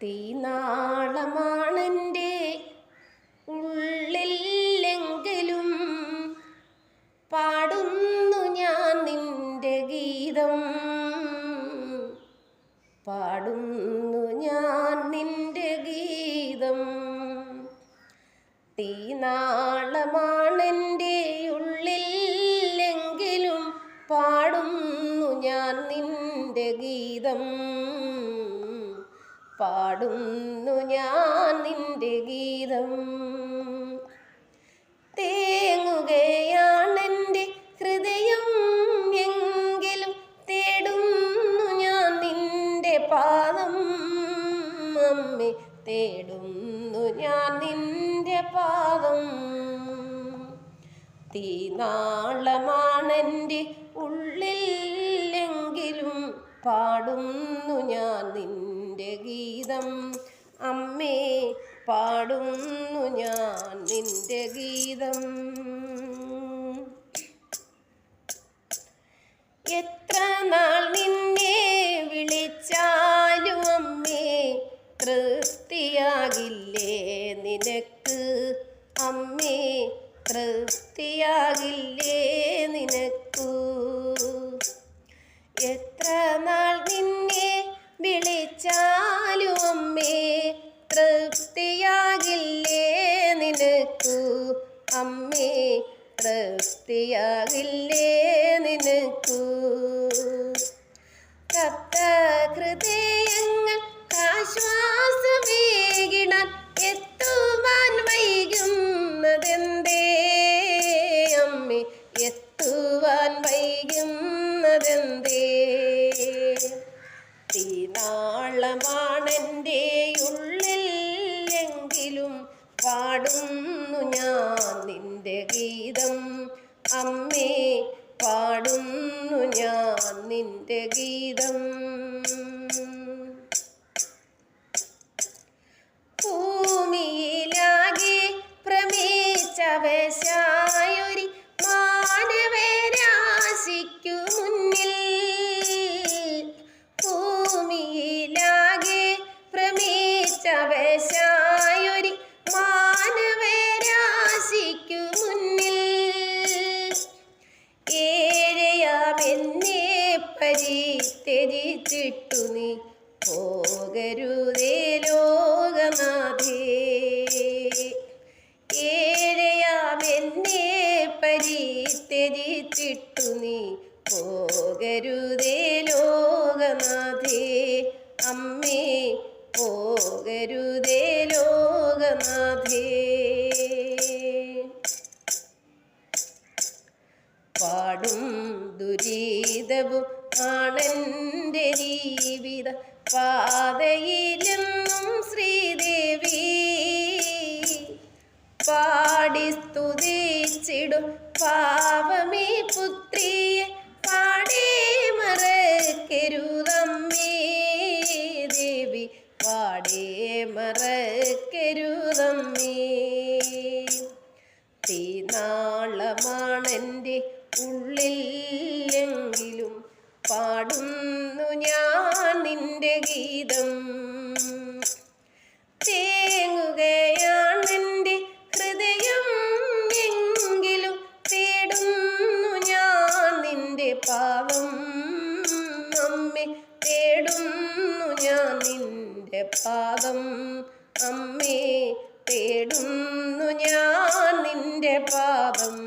തീനാളമാണെന്റെ ഉള്ളില്ലെങ്കിലും പാടുന്നു ഞാൻ നിന്റെ ഗീതം. പാടുന്നു പാടുന്നു ഞാൻ നിന്റെ ഗീതം. തേങ്ങുകയാണെന്റെ ഹൃദയം എങ്കിലും തേടുന്നു ഞാൻ നിന്റെ പാദം. അമ്മേ തേടുന്നു ഞാൻ നിന്റെ പാദം. തീനാളമാണെന്റെ പാടുന്നു ഞാൻ നിന്റെ ഗീതം. അമ്മേ പാടുന്നു ഞാൻ നിന്റെ ഗീതം. എത്ര നാൾ നിന്നെ വിളിച്ചാലും അമ്മേ തൃപ്തിയാകില്ലേ നിനക്ക്? അമ്മേ തൃപ്തിയാകില്ലേ നിനക്കു? തൃപ്തിയാകില്ലേ നിനക്കു. കത്ത ഹൃദയങ്ങൾ ആശ്വാസമേകിടാൻ എത്തുവാൻ വൈകുന്നതെന്തേ? അമ്മേ എത്തുവാൻ വൈകുന്നതെന്തേ? തീനാളമാണെന്റെ ഉള്ളിലെങ്കിലും പാടുന്നു ഞാൻ നിന്റെ ഗീതം അമ്മേ പാടുന്നു ഞാൻ നിന്റെ ഗീതം. പരിത്യജിച്ചിട്ടു നീ പോകരുതേ ലോകനാഥേ അമ്മേ പോകരുതേ ലോകനാഥേ പാടും ദുരിതവും ആണെന്റെ ജീവിത പാതയിലെന്നും ശ്രീദേവി. പാടി സ്തുതിച്ചിടും പാവമേ മറക്കരുതമ്മേ തീനാളമാണെന്റെ ഉള്ളിലെങ്കിലും പാടുന്നു ഞാൻ നിന്റെ ഗീതം തേങ്ങുകയാണെന്റെ ഹൃദയം എങ്കിലും തേടുന്നു ഞാൻ നിന്റെ പാദം അമ്മേ തേടുന്നു ഞാൻ നിന്റെ പാദം അമ്മേ തേടുന്നു ഞാൻ നിന്റെ പാപം.